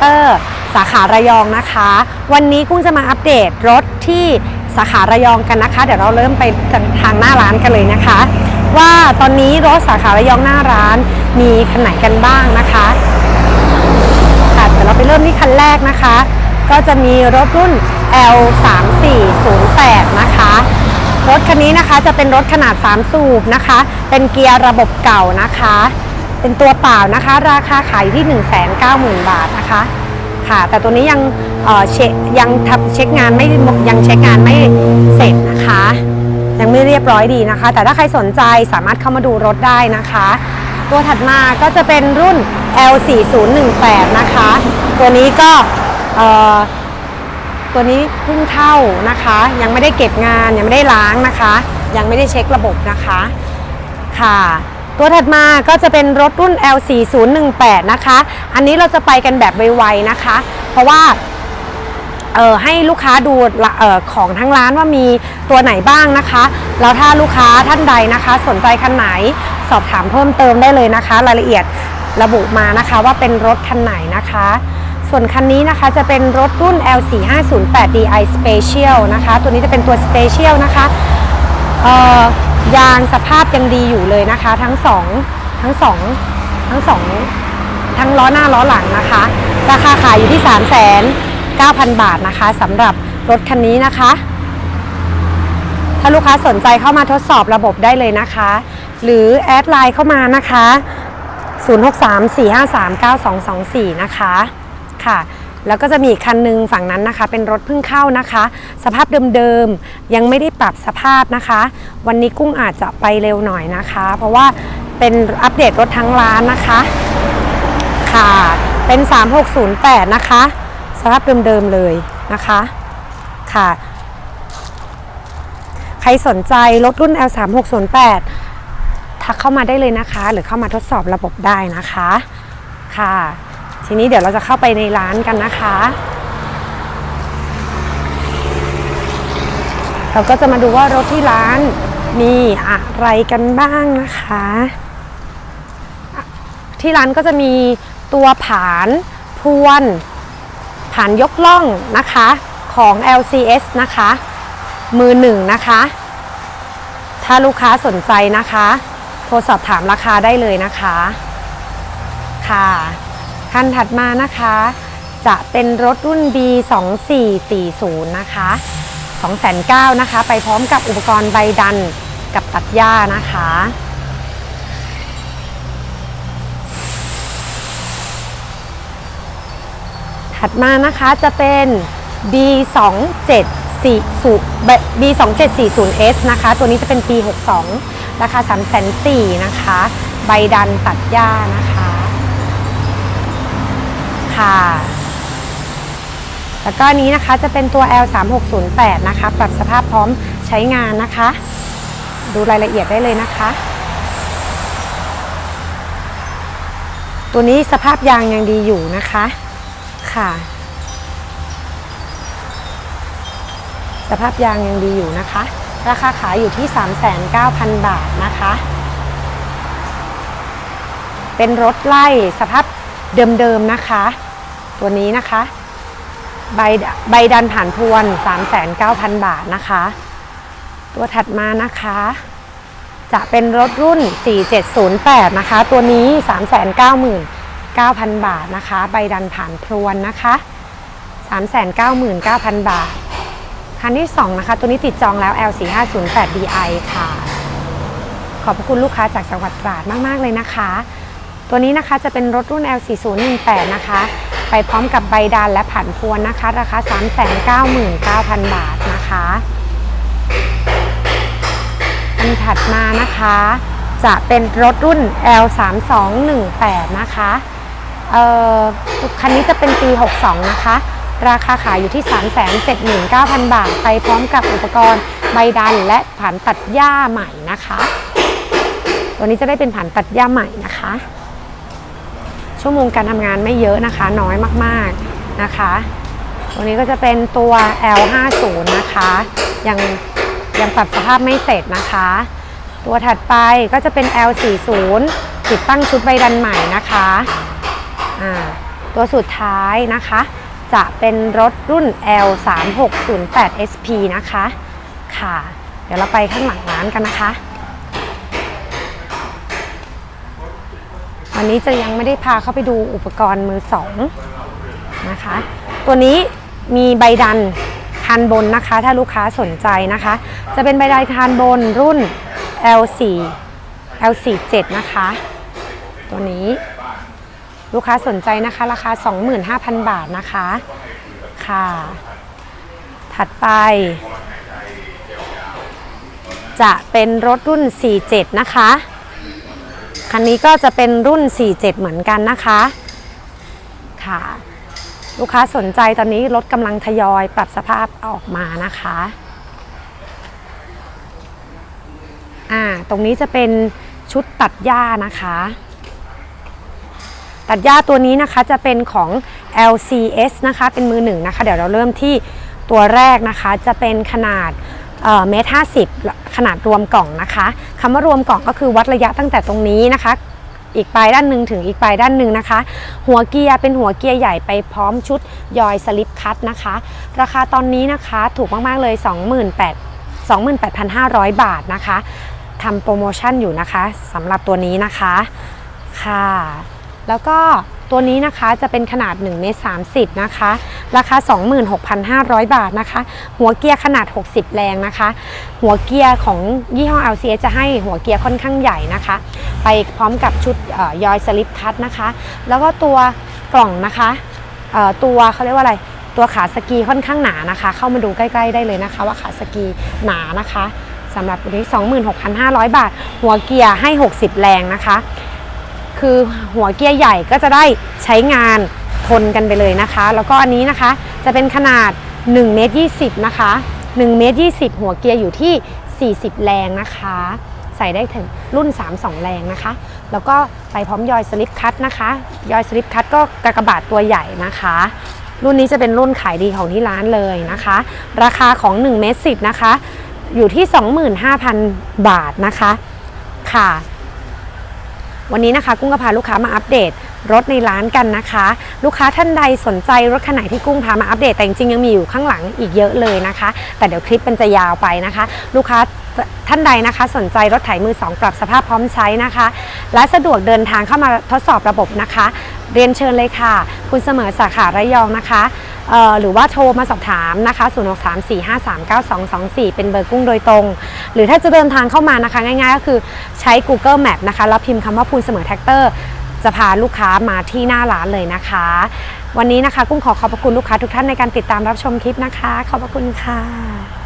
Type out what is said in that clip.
เตอร์ สาขาระยองนะคะ วันนี้กุ้งจะมาอัปเดตรถที่สาขาระยองกันนะคะ เดี๋ยวเราเริ่มไปทางหน้าร้านกันเลยนะคะ ว่าตอนนี้รถสาขาระยองหน้าร้านมีคันไหนกันบ้างนะคะค่ะเดี๋ยวเราไปเริ่มที่คันแรกนะคะ ก็จะมีรถรุ่น L 3 4 0 8 นะคะรถคันนี้นะคะจะเป็นรถขนาด 3 สูบนะคะ เป็นเกียร์ระบบเก่านะคะ เป็นตัวเปล่านะคะ ราคาขายที่ 190,000 บาทนะคะ ค่ะ แต่ตัวนี้ยังเออเช็คยังทำเช็คงานไม่ยังเช็คงานไม่เสร็จนะคะ ยังไม่เรียบร้อยดีนะคะ แต่ถ้าใครสนใจสามารถเข้ามาดูรถได้นะคะ ตัวถัดมาก็จะเป็นรุ่น L4018 นะคะ ตัวนี้ก็เออตัวนี้เพิ่งเท่านะคะ ยังไม่ได้เก็บงานยังไม่ได้ล้างนะคะ ยังไม่ได้เช็คระบบนะคะค่ะ ตัวถัดมาก็จะเป็นรถรุ่น L4018 นะคะ อันนี้เราจะไปกันแบบไวๆนะคะ เพราะว่าเออให้ลูกค้าดูออของทั้งร้านว่ามีตัวไหนบ้างนะคะ แล้วถ้าลูกค้าท่านใดนะคะ สนใจคันไหนสอบถามเพิ่มเติมได้เลยนะคะ รายละเอียดระบุมานะคะว่าเป็นรถคันไหนนะคะ ส่วนคันนี้นะคะจะเป็นรถรุ่น L4508DI Special นะคะ ตัวนี้จะเป็นตัว Special นะคะเออ ยางสภาพยังดีอยู่เลยนะคะ ทั้งสองทั้งสองทั้งสองทั้งล้อหน้าล้อหลังนะคะ ราคาขายอยู่ที่ 3 9 0 0 0 บาทนะคะสำหรับรถคันนี้นะคะ ถ้าลูกค้าสนใจเข้ามาทดสอบระบบได้เลยนะคะ หรือแอดไลน์เข้ามานะคะ 0634539224 นะคะค่ะ แล้วก็จะมีคันหนึงฝั่งนั้นนะคะ เป็นรถเพิ่งเข้านะคะ สภาพเดิมๆยังไม่ได้ปรับสภาพนะคะ วันนี้กุ้งอาจจะไปเร็วหน่อยนะคะ เพราะว่าเป็นอัปเดตรถทั้งร้านนะคะ ค่ะเป็น 3608 นะคะ สภาพเดิมๆเลยนะคะค่ะ ใครสนใจรถรุ่น L3608 ทักเข้ามาได้เลยนะคะ หรือเข้ามาทดสอบระบบได้นะคะค่ะ ทีนี้เดี๋ยวเราจะเข้าไปในร้านกันนะคะ เราก็จะมาดูว่ารถที่ร้านมีอะไรกันบ้างนะคะ ที่ร้านก็จะมีตัวผานพวนผานยกล่องนะคะของ LCS นะคะ มือหนึ่งนะคะ ถ้าลูกค้าสนใจนะคะ โทรสอบถามราคาได้เลยนะคะ ค่ะ คันถัดมานะคะ จะเป็นรถรุ่น B 2 4 4 0 นะคะ2,900นะคะ ไปพร้อมกับอุปกรณ์ใบดันกับตัดหญ้านะคะ ถัดมานะคะจะเป็น B 2 7 4 0 B 2 7 4 0 S นะคะ ตัวนี้จะเป็นปี 62 ราคา3 4 0 0 0นะคะ ใบดันตัดหญ้านะคะ ค่ะ แล้วก็นนี้นะคะจะเป็นตัว L 3 6 0 8 นะคะ ปรับสภาพพร้อมใช้งานนะคะ ดูรายละเอียดได้เลยนะคะ ตัวนี้สภาพยางยังดีอยู่นะคะค่ะ สภาพยางยังดีอยู่นะคะ ราคาขายอยู่ที่ 39,000 บาทนะคะเป็นรถไล่สภาพเดิมๆนะคะ ตัวนี้นะคะ ใบใบดันผ่านพวน 39,000 บาทนะคะ ตัวถัดมานะคะ จะเป็นรถรุ่น 4708 นะคะ ตัวนี้ 399,000 บาทนะคะ ใบดันผ่านพรวนนะคะ 399,000 บาท คันที่ 2 นะคะ ตัวนี้ติดจองแล้ว L4508DI ค่ะ ขอบพระคุณลูกค้าจากจังหวัดตราดมาก ๆ เลยนะคะตัวนี้นะคะจะเป็นรถรุ่น L4018 นะคะ ไปพร้อมกับใบดันและผันพวนนะคะ ราคา 399,000 บาทนะคะอันถัดมานะคะ จะเป็นรถรุ่น L3218 นะคะเอ่อคันนี้จะเป็นปี 62 นะคะ ราคาขายอยู่ที่ 379,000 บาท ไปพร้อมกับอุปกรณ์ใบดันและผันตัดหญ้าใหม่นะคะ ตัวนี้จะได้เป็นผันตัดหญ้าใหม่นะคะ ชั่วโมงการทำงานไม่เยอะนะคะ น้อยมากๆนะคะตัวนี้ก็จะเป็นตัว L50 นะคะ ยังยังปรับสภาพไม่เสร็จนะคะ ตัวถัดไปก็จะเป็น L40 ติดตั้งชุดใบดันใหม่นะคะตัวสุดท้ายนะคะ จะเป็นรถรุ่น L 3 6 0 8 SP นะคะ ค่ะ เดี๋ยวเราไปข้างหลังร้านกันนะคะ วันนี้จะยังไม่ได้พาเข้าไปดูอุปกรณ์มือสองนะคะ ตัวนี้มีใบดันคันบนนะคะ ถ้าลูกค้าสนใจนะคะ จะเป็นใบดันคันบนรุ่น L4 L47 นะคะ ตัวนี้ลูกค้าสนใจนะคะ ราคา 25,000 บาทนะคะค่ะ ถัดไป จะเป็นรถรุ่น 47 นะคะ คันนี้ก็จะเป็นรุ่น 47 เหมือนกันนะคะค่ะ ลูกค้าสนใจตอนนี้รถกำลังทยอยปรับสภาพออกมานะคะอ่าตรงนี้จะเป็นชุดตัดหญ้านะคะ ตัดหญ้าตัวนี้นะคะจะเป็นของ LCS นะคะ เป็นมือหนึ่งนะคะ เดี๋ยวเราเริ่มที่ตัวแรกนะคะ จะเป็นขนาด เมตรห้าสิบขนาดรวมกล่องนะคะคำว่ารวมกล่องก็คือวัดระยะตั้งแต่ตรงนี้นะคะ อีกปลายด้านหนึ่งถึงอีกปลายด้านหนึ่งนะคะ หัวเกียร์เป็นหัวเกียร์ใหญ่ไปพร้อมชุดยอยสลิปคัตนะคะ ราคาตอนนี้นะคะถูกมาก ๆ เลย 28 28,500 บาทนะคะทำโปรโมชั่นอยู่นะคะสำหรับตัวนี้นะคะค่ะ แล้วก็ ตัวนี้นะคะจะเป็นขนาด1เมตร30นะคะ ราคา 26,500 บาทนะคะ หัวเกียร์ขนาด 60 แรงนะคะ หัวเกียร์ของยี่ห้อ LCS จะให้หัวเกียร์ค่อนข้างใหญ่นะคะ ไปพร้อมกับชุดออยอยสลิปคัตนะคะ แล้วก็ตัวกล่องนะคะตัวเขาเรียกว่าอะไรตัวขาสกีค่อนข้างหนานะคะ เข้ามาดูใกล้ๆได้เลยนะคะ ว่าขาสกีหนานะคะสำหรับตัวนี้ 26,500 บาท หัวเกียร์ให้ 60 แรงนะคะ คือหัวเกียร์ใหญ่ก็จะได้ใช้งานทนกันไปเลยนะคะ แล้วก็อันนี้นะคะจะเป็นขนาด1เมตร20นะคะ1เมตร20 หัวเกียร์อยู่ที่ 40 แรงนะคะ ใส่ได้ถึงรุ่น 32 แรงนะคะ แล้วก็ไปพร้อมยอยสลิปคัตนะคะ ยอยสลิปคัตก็กระบาดตัวใหญ่นะคะ รุ่นนี้จะเป็นรุ่นขายดีของที่ร้านเลยนะคะ ราคาของ1เมตร10นะคะ อยู่ที่ 25,000 บาทนะคะค่ะ วันนี้นะคะกุ้งก็พาลูกค้ามาอัปเดตรถในร้านกันนะคะ ลูกค้าท่านใดสนใจรถคันไหนที่กุ้งพามาอัปเดตแต่จริงๆยังมีอยู่ข้างหลังอีกเยอะเลยนะคะ แต่เดี๋ยวคลิปมันจะยาวไปนะคะ ลูกค้าท่านใดนะคะ สนใจรถไถมือสองปรับสภาพพร้อมใช้นะคะ และสะดวกเดินทางเข้ามาทดสอบระบบนะคะ เรียนเชิญเลยค่ะ คุณเสมอสาขาระยองนะคะหรือว่าโทรมาสอบถามนะคะ 0634539224 เป็นเบอร์กุ้งโดยตรง หรือถ้าจะเดินทางเข้ามานะคะง่ายๆ ก็คือใช้ Google Map นะคะแล้วพิมพ์คำว่าพูนเสมอแท็กเตอร์ จะพาลูกค้ามาที่หน้าร้านเลยนะคะ วันนี้นะคะกุ้งขอขอบพระคุณลูกค้าทุกท่านในการติดตามรับชมคลิปนะคะ ขอบพระคุณค่ะ